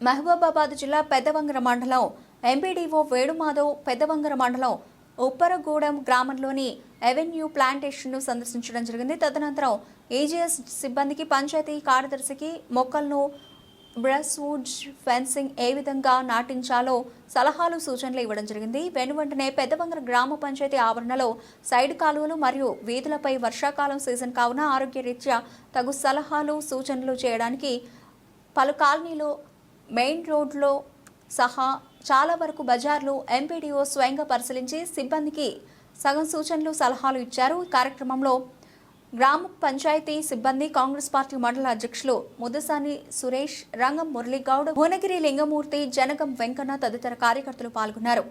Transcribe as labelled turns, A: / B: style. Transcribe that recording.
A: మహబూబాబాద్ జిల్లా పెద్దవంగర మండలం ఎంపీడీఓ వేణుమాధవ్ పెద్దవంగర మండలం ఉప్పరగూడెం గ్రామంలోని ఎవెన్యూ ప్లాంటేషన్ను సందర్శించడం జరిగింది. తదనంతరం ఏజీఎస్ సిబ్బందికి పంచాయతీ కార్యదర్శికి మొక్కలను బ్రష్వుడ్ ఫెన్సింగ్ ఏ విధంగా నాటించాలో సలహాలు సూచనలు ఇవ్వడం జరిగింది. వెనువెంటనే పెద్దవంగర గ్రామ పంచాయతీ ఆవరణలో సైడ్ కాలువలు మరియు వీధులపై వర్షాకాలం సీజన్ కావున ఆరోగ్యరీత్యా తగు సలహాలు సూచనలు చేయడానికి పలు కాలనీలో మెయిన్ రోడ్లో సహా చాలా వరకు బజార్లు ఎంపీడీఓ స్వయంగా పరిశీలించి సిబ్బందికి సగం సూచనలు సలహాలు ఇచ్చారు. ఈ కార్యక్రమంలో గ్రామ పంచాయతీ సిబ్బంది కాంగ్రెస్ పార్టీ మండల అధ్యక్షులు ముద్దసాని సురేష్ రంగం మురళీగౌడ్ భువనగిరి లింగమూర్తి జనగం వెంకన్న తదితర కార్యకర్తలు పాల్గొన్నారు.